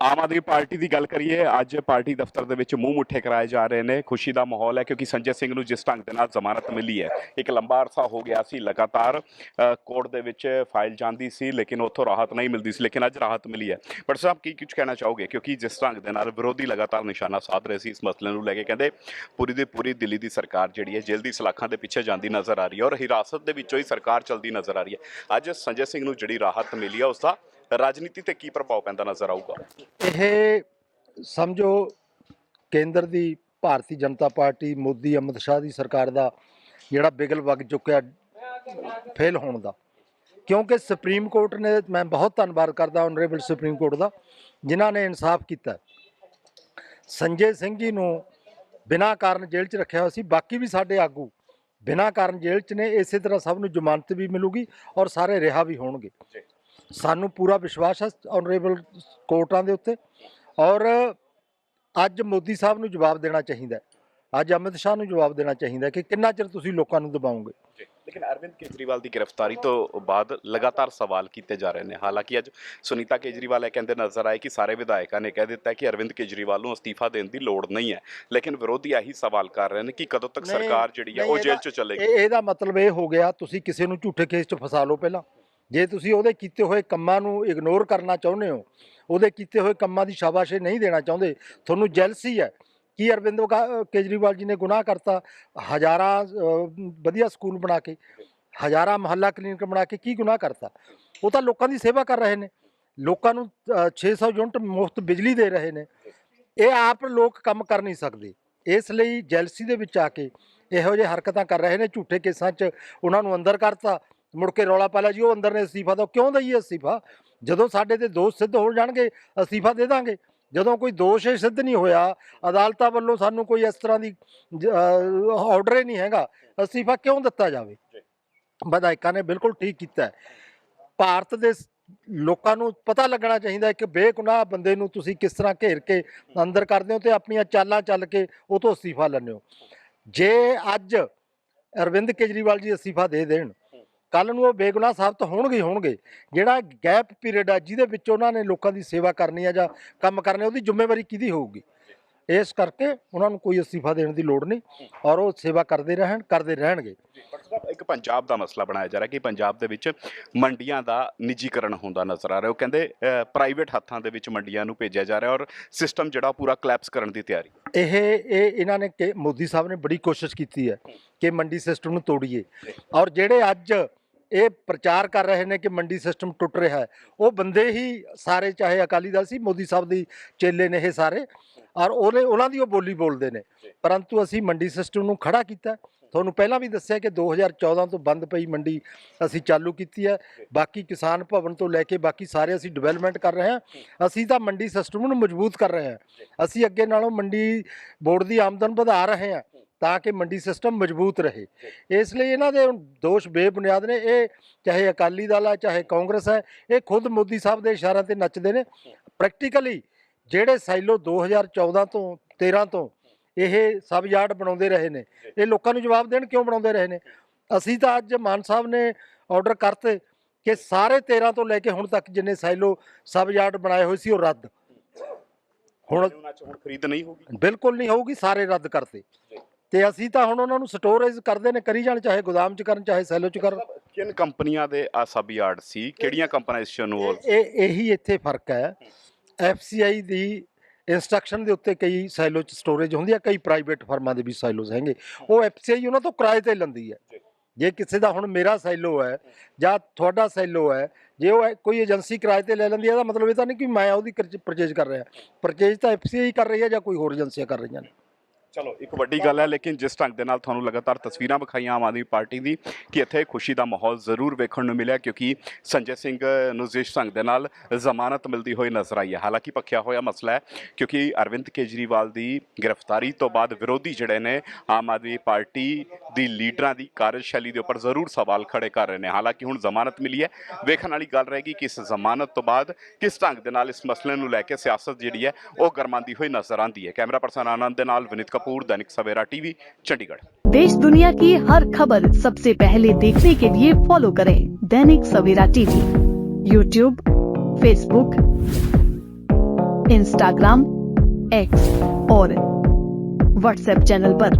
Aam Aadmi party ਦੀ ਗੱਲ ਕਰੀਏ, ਅੱਜ ਪਾਰਟੀ ਦਫ਼ਤਰ ਦੇ ਵਿੱਚ ਮੂੰਹ ਮੁੱਠੇ ਕਰਾਏ ਜਾ ਰਹੇ ਨੇ, ਖੁਸ਼ੀ ਦਾ ਮਾਹੌਲ ਹੈ ਕਿਉਂਕਿ ਸੰਜੇ ਸਿੰਘ ਨੂੰ ਜਿਸ ਢੰਗ ਦੇ ਨਾਲ ਜ਼ਮਾਨਤ ਮਿਲੀ ਹੈ, ਇੱਕ ਲੰਬਾ ਅਰਸਾ ਹੋ ਗਿਆ ਸੀ ਲਗਾਤਾਰ ਕੋਰਟ ਦੇ ਵਿੱਚ ਫਾਈਲ ਜਾਂਦੀ ਸੀ, ਲੇਕਿਨ ਉੱਥੋਂ ਰਾਹਤ ਨਹੀਂ ਮਿਲਦੀ ਸੀ, ਲੇਕਿਨ ਅੱਜ ਰਾਹਤ ਮਿਲੀ ਹੈ। ਪਰ ਸਾਹਿਬ, ਕੀ ਕੁਝ ਕਹਿਣਾ ਚਾਹੋਗੇ? ਕਿਉਂਕਿ ਜਿਸ ਢੰਗ ਦੇ ਨਾਲ ਵਿਰੋਧੀ ਲਗਾਤਾਰ ਨਿਸ਼ਾਨਾ ਸਾਧ ਰਹੇ ਸੀ, ਇਸ ਮਸਲੇ ਨੂੰ ਲੈ ਕੇ ਕਹਿੰਦੇ, ਪੂਰੀ ਦੀ ਪੂਰੀ ਦਿੱਲੀ ਦੀ ਸਰਕਾਰ ਜਿਹੜੀ ਹੈ, ਜੇਲ੍ਹ ਦੀ ਸਲਾਖਾਂ ਦੇ ਪਿੱਛੇ ਜਾਂਦੀ ਨਜ਼ਰ ਆ ਰਹੀ ਹੈ ਔਰ ਹਿਰਾਸਤ ਦੇ ਵਿੱਚੋਂ ਹੀ ਸਰਕਾਰ ਚਲਦੀ ਨਜ਼ਰ ਆ ਰਹੀ ਹੈ। ਅੱਜ ਸੰਜੇ ਸਿੰਘ ਨੂੰ ਜਿਹੜੀ ਰਾਹਤ ਮਿਲੀ ਹੈ ਉਸ ਦਾ ਰਾਜਨੀਤੀ ਤੇ ਕੀ ਪ੍ਰਭਾਵ ਪੈਂਦਾ ਨਜ਼ਰ ਆਊਗਾ? ਇਹ ਸਮਝੋ ਕੇਂਦਰ ਦੀ ਭਾਰਤੀ ਜਨਤਾ ਪਾਰਟੀ ਮੋਦੀ ਅਮਿਤ ਸ਼ਾਹ ਦੀ ਸਰਕਾਰ ਦਾ ਜਿਹੜਾ ਬਿਗਲ ਵਗ ਚੁੱਕਿਆ ਫੇਲ ਹੋਣ ਦਾ। ਕਿਉਂਕਿ ਸੁਪਰੀਮ ਕੋਰਟ ਨੇ ਮੈਂ ਬਹੁਤ ਧੰਨਵਾਦ ਕਰਦਾ ਆਨਰੇਬਲ ਸੁਪਰੀਮ ਕੋਰਟ ਦਾ ਜਿਨ੍ਹਾਂ ਨੇ ਇਨਸਾਫ ਕੀਤਾ। ਸੰਜੇ ਸਿੰਘ ਜੀ ਨੂੰ ਬਿਨਾਂ ਕਾਰਨ ਜੇਲ੍ਹ 'ਚ ਰੱਖਿਆ ਹੋਇਆ ਸੀ ਬਾਕੀ ਵੀ ਸਾਡੇ ਆਗੂ ਬਿਨਾਂ ਕਾਰਨ ਜੇਲ੍ਹ 'ਚ ਨੇ ਇਸੇ ਤਰ੍ਹਾਂ ਸਭ ਨੂੰ ਜ਼ਮਾਨਤ ਵੀ ਮਿਲੂਗੀ ਔਰ ਸਾਰੇ ਰਿਹਾ ਵੀ ਹੋਣਗੇ। ਸਾਨੂੰ ਪੂਰਾ ਵਿਸ਼ਵਾਸ ਹੈ ਆਨਰੇਬਲ ਕੋਰਟਾਂ ਦੇ ਉੱਤੇ ਔਰ ਅੱਜ ਮੋਦੀ ਸਾਹਿਬ ਨੂੰ ਜਵਾਬ ਦੇਣਾ ਚਾਹੀਦਾ। ਅੱਜ ਅਮਿਤ ਸ਼ਾਹ ਨੂੰ ਜਵਾਬ ਦੇਣਾ ਚਾਹੀਦਾ ਕਿ ਕਿੰਨਾ ਚਿਰ ਤੁਸੀਂ ਲੋਕਾਂ ਨੂੰ ਦਬਾਓਗੇ? ਲੇਕਿਨ ਅਰਵਿੰਦ ਕੇਜਰੀਵਾਲ ਦੀ ਗ੍ਰਿਫਤਾਰੀ ਤੋਂ ਬਾਅਦ ਲਗਾਤਾਰ ਸਵਾਲ ਕੀਤੇ ਜਾ ਰਹੇ ਨੇ। ਹਾਲਾਂਕਿ ਅੱਜ ਸੁਨੀਤਾ ਕੇਜਰੀਵਾਲ ਇਹ ਕਹਿੰਦੇ ਨਜ਼ਰ ਆਏ ਕਿ ਸਾਰੇ ਵਿਧਾਇਕਾਂ ਨੇ ਕਹਿ ਦਿੱਤਾ ਕਿ ਅਰਵਿੰਦ ਕੇਜਰੀਵਾਲ ਨੂੰ ਅਸਤੀਫਾ ਦੇਣ ਦੀ ਲੋੜ ਨਹੀਂ ਹੈ। ਲੇਕਿਨ ਵਿਰੋਧੀ ਇਹੀ ਸਵਾਲ ਕਰ ਰਹੇ ਨੇ ਕਿ ਕਦੋਂ ਤੱਕ ਸਰਕਾਰ ਜਿਹੜੀ ਹੈ ਉਹ ਜੇਲ੍ਹ 'ਚ ਚੱਲੇਗੀ? ਇਹ ਇਹਦਾ ਮਤਲਬ ਇਹ ਹੋ ਗਿਆ ਤੁਸੀਂ ਕਿਸੇ ਨੂੰ ਝੂਠੇ ਕੇਸ 'ਚ ਫਸਾ ਲਓ ਪਹਿਲਾਂ। ਜੇ ਤੁਸੀਂ ਉਹਦੇ ਕੀਤੇ ਹੋਏ ਕੰਮਾਂ ਨੂੰ ਇਗਨੋਰ ਕਰਨਾ ਚਾਹੁੰਦੇ ਹੋ ਉਹਦੇ ਕੀਤੇ ਹੋਏ ਕੰਮਾਂ ਦੀ ਸ਼ਾਬਾਸ਼ੇ ਨਹੀਂ ਦੇਣਾ ਚਾਹੁੰਦੇ ਤੁਹਾਨੂੰ ਜੈਲਸੀ ਹੈ। ਕੀ ਅਰਵਿੰਦ ਕੇਜਰੀਵਾਲ ਜੀ ਨੇ ਗੁਨਾਹ ਕਰਤਾ ਹਜ਼ਾਰਾਂ ਵਧੀਆ ਸਕੂਲ ਬਣਾ ਕੇ ਹਜ਼ਾਰਾਂ ਮਹੱਲਾ ਕਲੀਨਿਕ ਬਣਾ ਕੇ ਕੀ ਗੁਨਾਹ ਕਰਤਾ? ਉਹ ਤਾਂ ਲੋਕਾਂ ਦੀ ਸੇਵਾ ਕਰ ਰਹੇ ਨੇ। ਲੋਕਾਂ ਨੂੰ ਅਹ, 600 ਯੂਨਿਟ ਮੁਫਤ ਬਿਜਲੀ ਦੇ ਰਹੇ ਨੇ। ਇਹ ਆਪ ਲੋਕ ਕੰਮ ਕਰ ਨਹੀਂ ਸਕਦੇ। ਇਸ ਲਈ ਜੈਲਸੀ ਦੇ ਵਿੱਚ ਆ ਕੇ ਇਹੋ ਜਿਹੇ ਹਰਕਤਾਂ ਕਰ ਰਹੇ ਨੇ ਝੂਠੇ ਕੇਸਾਂ 'ਚ ਉਹਨਾਂ ਨੂੰ ਅੰਦਰ ਕਰਤਾ। ਮੁੜ ਕੇ ਰੌਲਾ ਪਾ ਲਿਆ ਜੀ ਉਹ ਅੰਦਰ ਨੇ ਅਸਤੀਫਾ ਦੋ। ਕਿਉਂ ਦਈਏ ਅਸਤੀਫਾ? ਜਦੋਂ ਸਾਡੇ ਤੇ ਦੋਸ਼ ਸਿੱਧ ਹੋ ਜਾਣਗੇ ਅਸਤੀਫਾ ਦੇ ਦਾਂਗੇ। ਜਦੋਂ ਕੋਈ ਦੋਸ਼ ਹੀ ਸਿੱਧ ਨਹੀਂ ਹੋਇਆ ਅਦਾਲਤਾਂ ਵੱਲੋਂ ਸਾਨੂੰ ਕੋਈ ਇਸ ਤਰ੍ਹਾਂ ਦੀ ਆਰਡਰ ਹੀ ਨਹੀਂ ਹੈਗਾ। ਅਸਤੀਫਾ ਕਿਉਂ ਦਿੱਤਾ ਜਾਵੇ? ਵਿਧਾਇਕਾਂ ਨੇ ਬਿਲਕੁਲ ਠੀਕ ਕੀਤਾ ਹੈ। ਭਾਰਤ ਦੇ ਲੋਕਾਂ ਨੂੰ ਪਤਾ ਲੱਗਣਾ ਚਾਹੀਦਾ ਕਿ ਬੇਗੁਨਾਹ ਬੰਦੇ ਨੂੰ ਤੁਸੀਂ ਕਿਸ ਤਰ੍ਹਾਂ ਘੇਰ ਕੇ ਅੰਦਰ ਕਰਦੇ ਹੋ ਤੇ ਆਪਣੀਆਂ ਚਾਲਾਂ ਚੱਲ ਕੇ ਉਹ ਤੋਂ ਅਸਤੀਫਾ ਲੈਂਦੇ ਹੋ। ਜੇ ਅੱਜ ਅਰਵਿੰਦ ਕੇਜਰੀਵਾਲ ਜੀ ਅਸਤੀਫਾ ਦੇ ਦੇਣ ਕੱਲ ਨੂੰ ਉਹ ਬੇਗੁਨਾਹ ਸਾਬਤ ਹੋਣਗੇ ਹੀ ਹੋਣਗੇ। ਜਿਹੜਾ ਗੈਪ ਪੀਰੀਅਡ ਆ ਜਿਹਦੇ ਵਿੱਚ ਉਹਨਾਂ ਨੇ ਲੋਕਾਂ ਦੀ ਸੇਵਾ ਕਰਨੀ ਆ ਜਾਂ ਕੰਮ ਕਰਨੇ ਉਹਦੀ ਜ਼ਿੰਮੇਵਾਰੀ ਕਿਹਦੀ ਹੋਊਗੀ? ਇਸ ਕਰਕੇ ਉਹਨਾਂ ਨੂੰ ਕੋਈ ਅਸਤੀਫਾ ਦੇਣ ਦੀ ਲੋੜ ਨਹੀਂ ਔਰ ਉਹ ਸੇਵਾ ਕਰਦੇ ਰਹਿਣ ਕਰਦੇ ਰਹਿਣਗੇ। ਇੱਕ ਪੰਜਾਬ ਦਾ ਮਸਲਾ ਬਣਾਇਆ ਜਾ ਰਿਹਾ ਕਿ ਪੰਜਾਬ ਦੇ ਵਿੱਚ ਮੰਡੀਆਂ ਦਾ ਨਿੱਜੀਕਰਨ ਹੁੰਦਾ ਨਜ਼ਰ ਆ ਰਿਹਾ। ਉਹ ਕਹਿੰਦੇ ਪ੍ਰਾਈਵੇਟ ਹੱਥਾਂ ਦੇ ਵਿੱਚ ਮੰਡੀਆਂ ਨੂੰ ਭੇਜਿਆ ਜਾ ਰਿਹਾ ਔਰ ਸਿਸਟਮ ਜਿਹੜਾ ਪੂਰਾ ਕਲੈਪਸ ਕਰਨ ਦੀ ਤਿਆਰੀ। ਇਹ ਇਹ ਇਹਨਾਂ ਨੇ ਕਿ ਮੋਦੀ ਸਾਹਿਬ ਨੇ ਬੜੀ ਕੋਸ਼ਿਸ਼ ਕੀਤੀ ਹੈ ਕਿ ਮੰਡੀ ਸਿਸਟਮ ਨੂੰ ਤੋੜੀਏ। ਔਰ ਜਿਹੜੇ ਅੱਜ ਇਹ ਪ੍ਰਚਾਰ ਕਰ ਰਹੇ ਨੇ ਕਿ ਮੰਡੀ ਸਿਸਟਮ ਟੁੱਟ ਰਿਹਾ ਹੈ। ਉਹ ਬੰਦੇ ਹੀ ਸਾਰੇ ਚਾਹੇ ਅਕਾਲੀ ਦਲ ਸੀ ਮੋਦੀ ਸਾਹਿਬ ਦੀ ਚੇਲੇ ਨੇ ਇਹ ਸਾਰੇ। ਔਰ ਉਹਨੇ ਉਹਨਾਂ ਦੀ ਉਹ ਬੋਲੀ ਬੋਲਦੇ ਨੇ। ਪਰੰਤੂ ਅਸੀਂ ਮੰਡੀ ਸਿਸਟਮ ਨੂੰ ਖੜਾ ਕੀਤਾ। ਤੁਹਾਨੂੰ ਪਹਿਲਾਂ ਵੀ ਦੱਸਿਆ ਕਿ 2014 ਤੋਂ ਬੰਦ ਪਈ ਮੰਡੀ ਅਸੀਂ ਚਾਲੂ ਕੀਤੀ ਹੈ। ਬਾਕੀ ਕਿਸਾਨ ਭਵਨ ਤੋਂ ਲੈ ਕੇ ਬਾਕੀ ਸਾਰੇ ਅਸੀਂ ਡਿਵੈਲਪਮੈਂਟ ਕਰ ਰਹੇ ਹਾਂ। ਅਸੀਂ ਤਾਂ ਮੰਡੀ ਸਿਸਟਮ ਨੂੰ ਮਜ਼ਬੂਤ ਕਰ ਰਹੇ ਹਾਂ। ਅਸੀਂ ਅੱਗੇ ਨਾਲੋਂ ਮੰਡੀ ਬੋਰਡ ਦੀ ਆਮਦਨ ਵਧਾ ਰਹੇ ਹਾਂ। ਤਾਂ ਕਿ ਮੰਡੀ ਸਿਸਟਮ ਮਜ਼ਬੂਤ ਰਹੇ। ਇਸ ਲਈ ਇਹਨਾਂ ਦੇ ਦੋਸ਼ ਬੇਬੁਨਿਆਦ ਨੇ ਇਹ ਚਾਹੇ ਅਕਾਲੀ ਦਲ ਹੈ ਚਾਹੇ ਕਾਂਗਰਸ ਹੈ ਇਹ ਖੁਦ ਮੋਦੀ ਸਾਹਿਬ ਦੇ ਇਸ਼ਾਰਿਆਂ ਤੇ ਨੱਚਦੇ ਨੇ। ਪ੍ਰੈਕਟੀਕਲੀ ਜਿਹੜੇ ਸਾਈਲੋ 2014 ਤੋਂ 13 ਤੋਂ ਇਹ ਸਬ ਯਾਰਡ ਬਣਾਉਂਦੇ ਰਹੇ ਨੇ। ਇਹ ਲੋਕਾਂ ਨੂੰ ਜਵਾਬ ਦੇਣ ਕਿਉਂ ਬਣਾਉਂਦੇ ਰਹੇ ਨੇ? ਅਸੀਂ ਤਾਂ ਅੱਜ ਮਾਨ ਸਾਹਿਬ ਨੇ ਆਰਡਰ ਕਰਤੇ ਕਿ ਸਾਰੇ 13 ਤੋਂ ਲੈ ਕੇ ਹੁਣ ਤੱਕ ਜਿੰਨੇ ਸਾਈਲੋ ਸਬ ਯਾਰਡ ਬਣਾਏ ਹੋਏ ਸੀ ਉਹ ਰੱਦ। ਹੁਣ ਉਹਨਾਂ 'ਚ ਹੁਣ ਖਰੀਦ ਨਹੀਂ ਹੋਗੀ ਬਿਲਕੁਲ ਨਹੀਂ ਹੋਊਗੀ ਸਾਰੇ ਰੱਦ ਕਰਤੇ। ਤੇ ਅਸੀਂ ਤਾਂ ਹੁਣ ਉਹਨਾਂ ਨੂੰ ਸਟੋਰੇਜ ਕਰਦੇ ਨੇ ਕਰੀ ਜਾਣ ਚਾਹੇ ਗੋਦਾਮ ਚ ਕਰਨ ਚਾਹੇ ਸੈਲੋ ਚ ਕਰਨ। ਕਿਨ ਕੰਪਨੀਆਂ ਦੇ ਆ ਸਬ ਯਾਰਡ ਸੀ? ਕਿਹੜੀਆਂ ਕੰਪਨੀਆਂ ਇਸ ਇਨਵੋਲਵ ਇਹ ਇਹ- ਇੱਥੇ ਫ਼ਰਕ ਹੈ। ਐਫਸੀਆਈ ਦੀ ਇਨਸਟਰਕਸ਼ਨ ਦੇ ਉੱਤੇ ਕਈ ਸੈਲੋ ਚ ਸਟੋਰੇਜ ਹੁੰਦੀ ਹੈ ਕਈ ਪ੍ਰਾਈਵੇਟ ਫਰਮਾਂ ਦੇ ਵੀ ਸੈਲੋਜ਼ ਹੈਗੇ। ਉਹ ਐਫਸੀਆਈ ਉਹਨਾਂ ਤੋਂ ਕਿਰਾਏ ਤੇ ਲੈਂਦੀ ਹੈ। ਜੇ। ਕਿਸੇ ਦਾ ਹੁਣ ਮੇਰਾ ਸੈਲੋ ਹੈ ਜਾਂ ਤੁਹਾਡਾ ਸੈਲੋ ਹੈ ਜੇ ਉਹ ਕੋਈ ਏਜੰਸੀ ਕਿਰਾਏ ਤੇ ਲੈ ਲੈਂਦੀ ਹੈ ਇਹਦਾ ਮਤਲਬ ਇਹ ਤਾਂ ਨਹੀਂ ਕਿ ਮੈਂ ਉਹਦੀ ਪਰਚੇਜ ਕਰ ਰਿਹਾ। ਪਰਚੇਜ ਤਾਂ ਐਫਸੀਆਈ ਕਰ ਰਹੀ ਹੈ ਜਾਂ ਕੋਈ ਹੋਰ ਏਜੰਸੀਆਂ ਕਰ ਰਹੀਆਂ ਨੇ। ਚਲੋ, ਇੱਕ ਵੱਡੀ ਗੱਲ ਹੈ, ਲੇਕਿਨ ਜਿਸ ਢੰਗ ਦੇ ਨਾਲ ਤੁਹਾਨੂੰ ਲਗਾਤਾਰ ਤਸਵੀਰਾਂ ਵਿਖਾਈਆਂ ਆਮ ਆਦਮੀ ਪਾਰਟੀ ਦੀ, ਕਿ ਇੱਥੇ ਖੁਸ਼ੀ ਦਾ ਮਾਹੌਲ ਜ਼ਰੂਰ ਵੇਖਣ ਨੂੰ ਮਿਲਿਆ, ਕਿਉਂਕਿ ਸੰਜੇ ਸਿੰਘ ਨੂੰ ਜਿਸ ਢੰਗ ਦੇ ਨਾਲ ਜ਼ਮਾਨਤ ਮਿਲਦੀ ਹੋਈ ਨਜ਼ਰ ਆਈ ਹੈ। ਹਾਲਾਂਕਿ ਪੱਖਿਆ ਹੋਇਆ ਮਸਲਾ ਹੈ, ਕਿਉਂਕਿ ਅਰਵਿੰਦ ਕੇਜਰੀਵਾਲ ਦੀ ਗ੍ਰਿਫਤਾਰੀ ਤੋਂ ਬਾਅਦ ਵਿਰੋਧੀ ਜਿਹੜੇ ਨੇ, ਆਮ ਆਦਮੀ ਪਾਰਟੀ ਦੀ ਲੀਡਰਾਂ ਦੀ ਕਾਰਜਸ਼ੈਲੀ ਦੇ ਉੱਪਰ ਜ਼ਰੂਰ ਸਵਾਲ ਖੜੇ ਕਰ ਰਹੇ ਨੇ। ਹਾਲਾਂਕਿ ਹੁਣ ਜ਼ਮਾਨਤ ਮਿਲੀ ਹੈ। ਵੇਖਣ ਵਾਲੀ ਗੱਲ ਰਹੇਗੀ ਕਿ ਇਸ ਜ਼ਮਾਨਤ ਤੋਂ ਬਾਅਦ ਕਿਸ ਢੰਗ ਦੇ ਨਾਲ ਇਸ ਮਸਲੇ ਨੂੰ ਲੈ ਕੇ ਸਿਆਸਤ ਜਿਹੜੀ ਹੈ, ਉਹ ਗਰਮਾਂਦੀ ਹੋਈ ਨਜ਼ਰ ਆਉਂਦੀ ਹੈ। ਕੈਮਰਾ ਪਰਸਨ ਆਨੰਦ ਦੇ ਨਾਲ ਵਿਨੀਤ ਕਪੂਰ कपूर दैनिक सवेरा टीवी, चंडीगढ़। देश दुनिया की हर खबर सबसे पहले देखने के लिए फॉलो करें Dainik Savera TV. YouTube Facebook Instagram X और व्हाट्सएप चैनल पर।